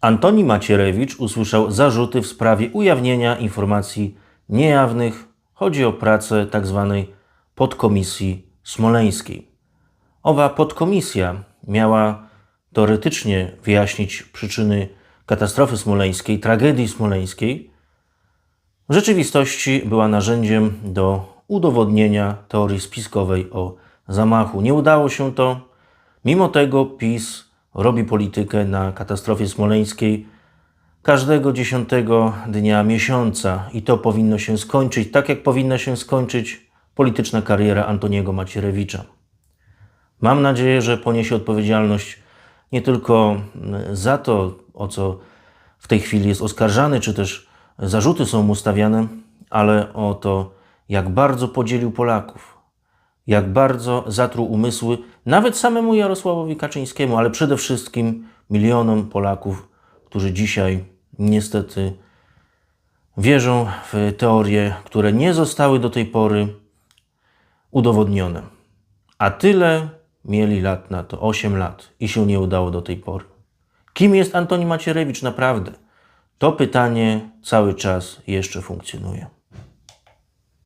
Antoni Macierewicz usłyszał zarzuty w sprawie ujawnienia informacji niejawnych. Chodzi o pracę tzw. podkomisji smoleńskiej. Owa podkomisja miała teoretycznie wyjaśnić przyczyny katastrofy smoleńskiej, tragedii smoleńskiej. W rzeczywistości była narzędziem do udowodnienia teorii spiskowej o zamachu. Nie udało się to. Mimo tego PiS robi politykę na katastrofie smoleńskiej każdego dziesiątego dnia miesiąca i to powinno się skończyć tak, jak powinna się skończyć polityczna kariera Antoniego Macierewicza. Mam nadzieję, że poniesie odpowiedzialność nie tylko mm, za to, o co w tej chwili jest oskarżany, czy też zarzuty są mu stawiane, ale o to, jak bardzo podzielił Polaków, jak bardzo zatruł umysły nawet samemu Jarosławowi Kaczyńskiemu, ale przede wszystkim milionom Polaków, którzy dzisiaj niestety wierzą w teorie, które nie zostały do tej pory udowodnione. A tyle mieli lat na to 8 lat i się nie udało do tej pory. Kim jest Antoni Macierewicz naprawdę? To pytanie cały czas jeszcze funkcjonuje.